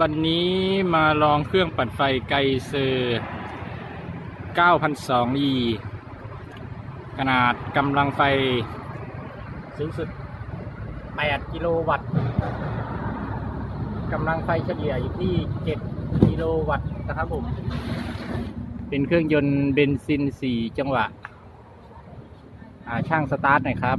วันนี้มาลองเครื่องปั่นไฟไกเซอร์ 9,002 e ขนาดกำลังไฟสูงสุด 8 กิโลวัตต์กำลังไฟเฉลี่ยอยู่ที่ 7 กิโลวัตต์นะครับผม เป็นเครื่องยนต์เบนซิน 4 จังหวะ ช่างสตาร์ทหน่อยครับ